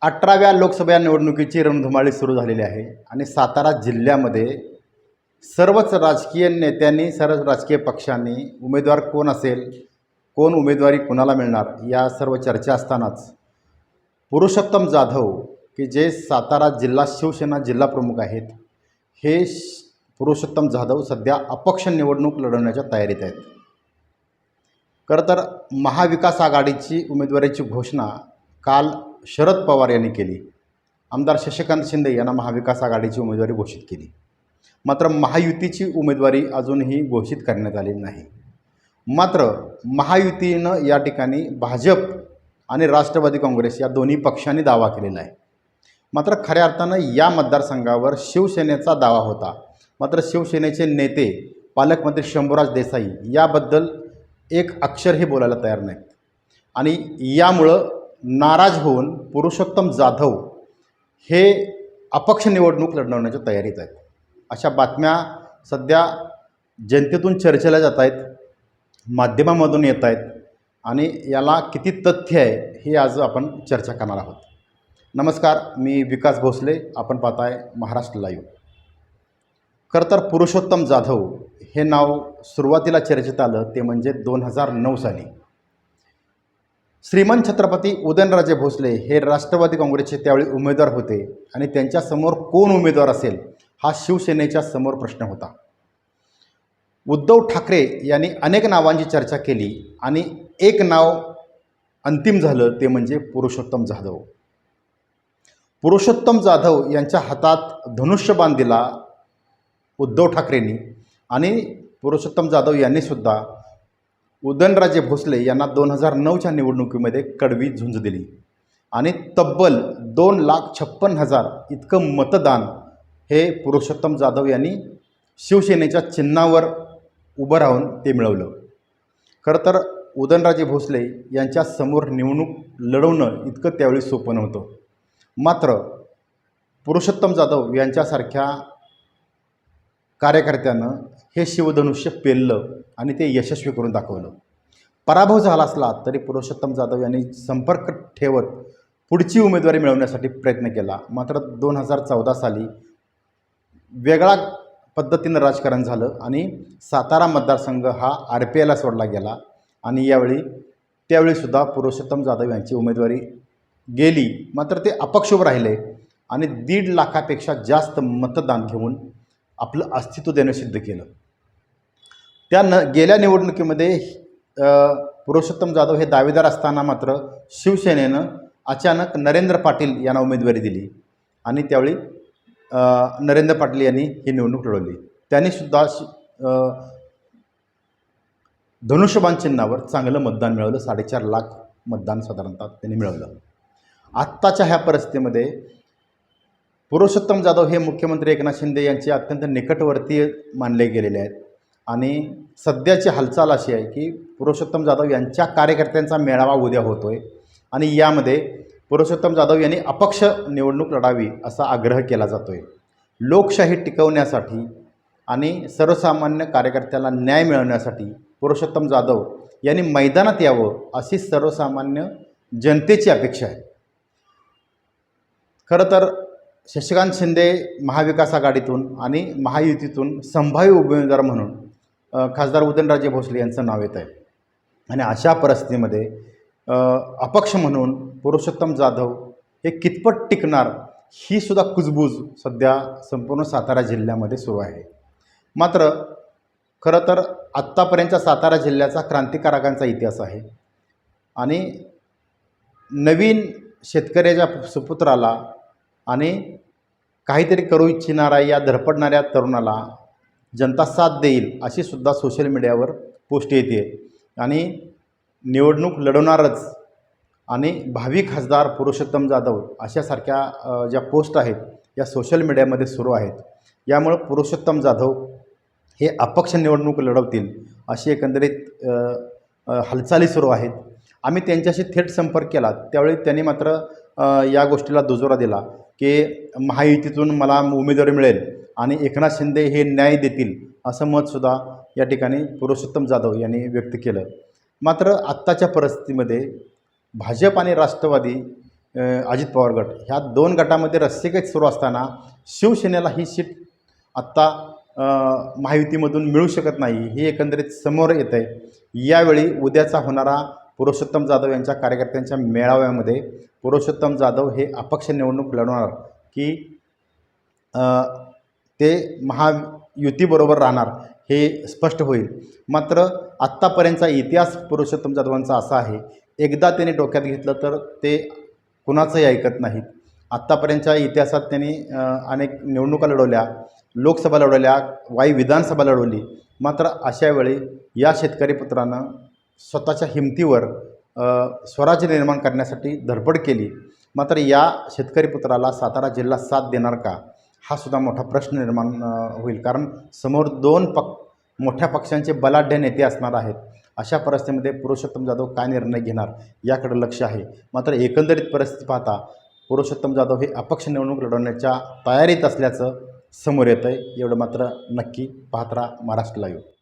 अठराव्या लोकसभा निवडणुकीची रणधुमाळी सुरू झालेली आहे आणि सातारा जिल्ह्यामध्ये सर्वच राजकीय नेत्यांनी सर्व राजकीय पक्षांनी उमेदवार कोण असेल कोण उमेदवारी कोणाला मिळणार या सर्व चर्चा असतानाच पुरुषोत्तम जाधव की जे सातारा जिल्हा शिवसेना जिल्हा प्रमुख आहेत हे श- पुरुषोत्तम जाधव सध्या अपक्ष निवडणूक लढवण्याच्या तयारीत आहेत. खरं तर महाविकास आघाडीची उमेदवारीची घोषणा काल शरद पवार यांनी केली. आमदार शशिकांत शिंदे यांना महाविकास आघाडीची उमेदवारी घोषित केली. मात्र महायुतीची उमेदवारी अजूनही घोषित करण्यात आलेली नाही. मात्र महायुतीनं या ठिकाणी भाजप आणि राष्ट्रवादी काँग्रेस या दोन्ही पक्षांनी दावा केलेला आहे. मात्र खऱ्या अर्थानं या मतदारसंघावर शिवसेनेचा दावा होता. मात्र शिवसेनेचे नेते पालकमंत्री शंभूराज देसाई याबद्दल एक अक्षरही बोलायला तयार नाहीत. आणि यामुळं नाराज होऊन पुरुषोत्तम जाधव हे अपक्ष निवडणूक लढवण्याच्या तयारीत आहेत. अशा बातम्या सध्या जनतेतून चर्चेला जात आहेत माध्यमामधून येत आहेत आणि याला किती तथ्य आहे हे आज आपण चर्चा करणार आहोत. नमस्कार मी विकास भोसले आपण पाहताय महाराष्ट्र लाईव्ह. खरं तर पुरुषोत्तम जाधव हे नाव सुरुवातीला चर्चेत आलं ते म्हणजे दोन हजार नऊ साली. श्रीमंत छत्रपती उदयनराजे भोसले हे राष्ट्रवादी काँग्रेसचे त्यावेळी उमेदवार होते आणि त्यांच्यासमोर कोण उमेदवार असेल हा शिवसेनेच्या समोर प्रश्न होता. उद्धव ठाकरे यांनी अनेक नावांची चर्चा केली आणि एक नाव अंतिम झालं ते म्हणजे पुरुषोत्तम जाधव. पुरुषोत्तम जाधव यांच्या हातात धनुष्यबाण दिला उद्धव ठाकरेंनी आणि पुरुषोत्तम जाधव यांनीसुद्धा उदयनराजे भोसले यांना दोन हजार नऊच्या निवडणुकीमध्ये कडवी झुंज दिली. आणि तब्बल दोन लाख छप्पन हजार इतकं मतदान हे पुरुषोत्तम जाधव यांनी शिवसेनेच्या चिन्हावर उभं राहून ते मिळवलं. खरं तर उदयनराजे भोसले यांच्यासमोर निवडणूक लढवणं इतकं त्यावेळी सोपं नव्हतं. मात्र पुरुषोत्तम जाधव यांच्यासारख्या कार्यकर्त्यानं हे शिवधनुष्य पेललं आणि ते यशस्वी करून दाखवलं. पराभव झाला असला तरी पुरुषोत्तम जाधव यांनी संपर्क ठेवत पुढची उमेदवारी मिळवण्यासाठी प्रयत्न केला. मात्र दोन हजार चौदा साली वेगळा पद्धतीनं राजकारण झालं आणि सातारा मतदारसंघ हा आर पी आयला सोडला गेला आणि यावेळी त्यावेळीसुद्धा पुरुषोत्तम जाधव यांची उमेदवारी गेली. मात्र ते अपक्ष उभं राहिले आणि दीड लाखापेक्षा जास्त मतदान घेऊन आपलं अस्तित्व देणं सिद्ध केलं. त्या न गेल्या निवडणुकीमध्ये पुरुषोत्तम जाधव हे दावेदार असताना मात्र शिवसेनेनं अचानक नरेंद्र पाटील यांना उमेदवारी दिली आणि त्यावेळी नरेंद्र पाटील यांनी ही निवडणूक लढवली. त्यांनीसुद्धा शि धनुष्यबाण चिन्हावर चांगलं मतदान मिळवलं. साडेचार लाख मतदान साधारणतः त्यांनी मिळवलं. आत्ताच्या ह्या परिस्थितीमध्ये पुरुषोत्तम जाधव हे मुख्यमंत्री एकनाथ शिंदे यांचे अत्यंत निकटवर्तीय मानले गेलेले आहेत. आणि सध्याची हालचाल अशी आहे की पुरुषोत्तम जाधव यांच्या कार्यकर्त्यांचा मेळावा उद्या होतो आहे आणि यामध्ये पुरुषोत्तम जाधव यांनी अपक्ष निवडणूक लढावी असा आग्रह केला जातो आहे लोकशाही टिकवण्यासाठी आणि सर्वसामान्य कार्यकर्त्याला न्याय मिळवण्यासाठी पुरुषोत्तम जाधव यांनी मैदानात यावं अशी सर्वसामान्य जनतेची अपेक्षा आहे. खरं तर शशिकांत शिंदे महाविकास आघाडीतून आणि महायुतीतून संभाव्य उमेदवार म्हणून खासदार उदयनराजे भोसले यांचं नाव येत आहे आणि अशा परिस्थितीमध्ये अपक्ष म्हणून पुरुषोत्तम जाधव हे कितपत टिकणार ही सुद्धा कुजबूज सध्या संपूर्ण सातारा जिल्ह्यामध्ये सुरू आहे. मात्र खरं तर आत्तापर्यंतच्या सातारा जिल्ह्याचा क्रांतिकारकांचा इतिहास आहे. आणि नवीन शेतकऱ्याच्या सुपुत्राला आणि काहीतरी करू इच्छिणारा या धडपडणाऱ्या तरुणाला जनता साथ देईल अशी सुद्धा सोशल मीडियावर पोस्ट येते. आणि निवडणूक लढवणारच आणि भावी खासदार पुरुषोत्तम जाधव अशासारख्या ज्या पोस्ट आहेत या सोशल मीडियामध्ये सुरू आहेत. यामुळं पुरुषोत्तम जाधव हे अपक्ष निवडणूक लढवतील अशी एकंदरीत हालचाली सुरू आहेत. आम्ही त्यांच्याशी थेट संपर्क केला. त्यावेळी त्यांनी मात्र या गोष्टीला दुजोरा दिला. की महायुतीतून मला उमेदवारी मिळेल आणि एकनाथ शिंदे हे न्याय देतील असं मतसुद्धा या ठिकाणी पुरुषोत्तम जाधव यांनी व्यक्त केलं. मात्र आत्ताच्या परिस्थितीमध्ये भाजप आणि राष्ट्रवादी अजित पवार गट ह्या दोन गटामध्ये रस्सीकेच सुरू असताना शिवसेनेला ही सीट आत्ता महायुतीमधून मिळू शकत नाही हे एकंदरीत समोर येत आहे यावेळी उद्याचा होणारा पुरुषोत्तम जाधव यांच्या कार्यकर्त्यांच्या मेळाव्यामध्ये पुरुषोत्तम जाधव हे अपक्ष निवडणूक लढवणार की ते महायुतीबरोबर राहणार हे स्पष्ट होईल. मात्र आत्तापर्यंतचा इतिहास पुरुषोत्तम जाधवांचा असा आहे एकदा त्यांनी डोक्यात घेतलं तर ते कुणाचंही ऐकत नाहीत. आत्तापर्यंतच्या इतिहासात त्यांनी अनेक निवडणुका लढवल्या लोकसभा लढवल्या वाई विधानसभा लढवली. मात्र अशावेळी या शेतकरी पुत्रानं स्वतःच्या हिमतीवर स्वराज्य निर्माण करण्यासाठी धडपड केली. मात्र या शेतकरी पुत्राला सातारा जिल्हा साथ देणार का? हा सुद्धा मोठा प्रश्न निर्माण होईल. कारण समोर दोन पक मोठ्या पक्षांचे बलाढ्य नेते असणार आहेत. अशा परिस्थितीमध्ये पुरुषोत्तम जाधव काय निर्णय घेणार? याकडे लक्ष आहे. मात्र एकंदरीत परिस्थिती पाहता पुरुषोत्तम जाधव हे अपक्ष निवडणूक लढवण्याच्या तयारीत असल्याचं समोर येतं आहे एवढं मात्र नक्की पाहत राहा महाराष्ट्र लाईव्ह